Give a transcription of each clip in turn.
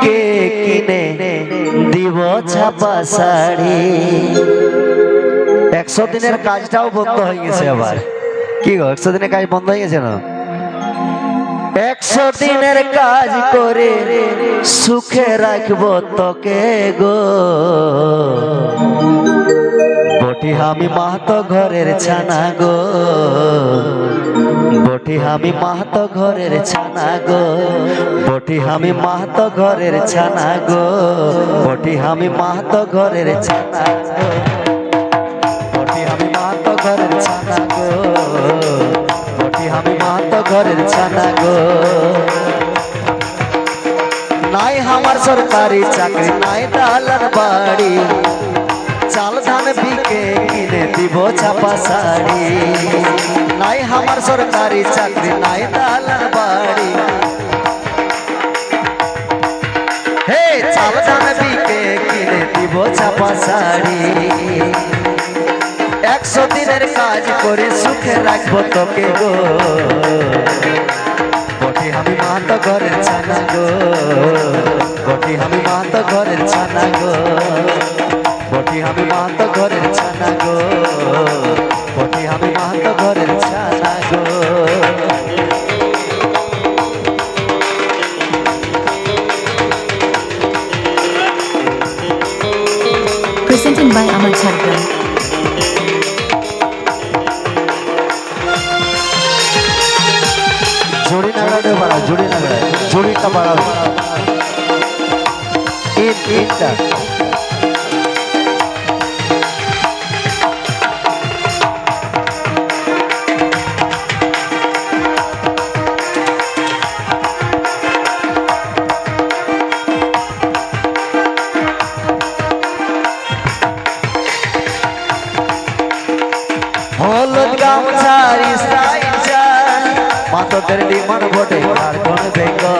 বিকে কিনে দিব ছাপা শাড়ি। একশো দিনের কাজটাও বন্ধ হয়ে গেছে আবার। কি গো, একশো দিনের কাজ বন্ধ হয়ে গেছে না? একশো দিনের কাজ করে সুখে রাখব তোকে গো। বটি আমি মাহাতো ঘরের ছানা গো। বটি আমি মাহাতো ঘরের ছানা গো। বটি আমি মাহাতো ঘরের ছানা গো। বটি আমি মাহাতো ঘরের ছানা বটি আমি মাহাতো ঘরের ছানা গো। বটি আমি মাহাতো ঘরের ছানা গো। নাই আমার সরকারি চাকরি, নাই দালান বাড়ি। চাল ধান বিকে কিনে দিব ছাপা শাড়ি। নাই আমার সরকারি চাকরি, নাই দালান বাড়ি। হে, চাল ধান বিকে কিনে দিব ছাপা শাড়ি। একশো দিনের কাজ করে সুখে রাখব তোকে গো। বটি, আমি মাত ঘরের ছানা গো। বটি, আমি মাত ঘরের ছানা গো। বটি আমি মাত ঘরের ছানা গো বটি আমি মাত ঘরের ছানা গো Presented by Amal Chandran. জুড়ি নাগড়ে বাড়া জুড়ি নাগড়ে জুড়িটা বাড়াও ইট ইটটা হলুদ গামছার স্টাইল চাই মাতদের ডিমান্ড ভোটে ঝাড়খণ্ড বেঙ্গল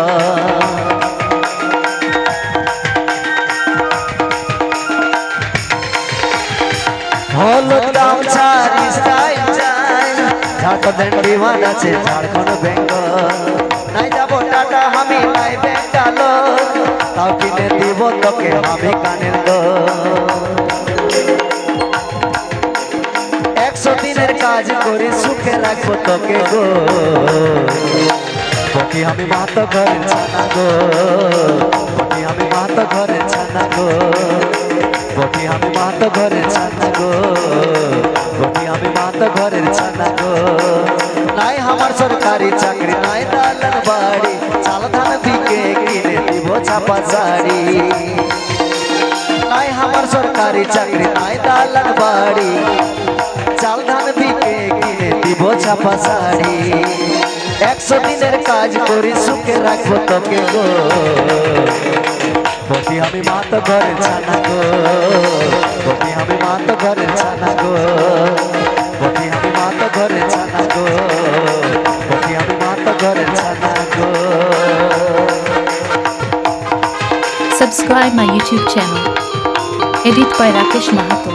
হলুদ গামছার স্টাইল চাই ঝাড়খণ্ডের ডিমান্ড আছে ঝাড়খণ্ড বেঙ্গল নাই যাব টাটা, আমি নাই বেঙ্গালোর তাও কিনে দিব তোকে, আমি কানের একশো দিনের কাজ করে সুখে রাখব তোকে গো। বটি আমি মাতো ঘরের ছানা গো। বটি আমি মাতো ঘরের ছানা গো। বটি আমি মাতো ঘরের ছানা গো। বটি আমি মাতো ঘরের ছানা গো। নাই আমার সরকারি চাকরি, নাই দালান বাড়ি। চাল ধান বিকে কিনে দিব ছাপা শাড়ি নাই আমার সরকারি চাকরি, নাই দালান বাড়ি। চাল ধান বিকে কিনে দিব ছাপা শাড়ি। একশো দিনের কাজ করি সুখে রাখব তোকে গো। বটি আমি মাত ঘরের ছানা গো। বটি আমি মাত ঘরের ছানা গো। বটি আমি মাত ঘরের ছানা গো। বটি আমি মাত ঘরের ছানা গো। Subscribe my YouTube channel. Edit by Rakesh Mahato.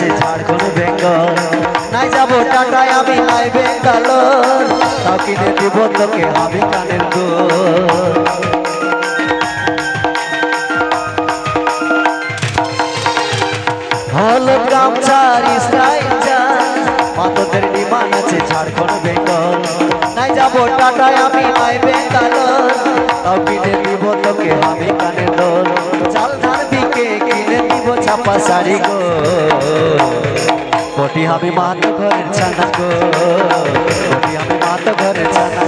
আছে ঝাড়খণ্ড, বেঙ্গল। নাই যাব টাটায়, আমি নাই বেঙ্গালোর। তাও কিনে দিব তোকে আমি কানের দোল। হলো চাই মতদের ডিমান্ড আছে ঝাড়খণ্ড, বেঙ্গল। নাই যাব টাটায়, আমি নাই বেঙ্গালোর। তাও কিনে দিব তোকে আমি শাড়ি গো। কোটি আমি মাত ঘরের ছানা গো কোটি আমি মাত ঘরের ছানা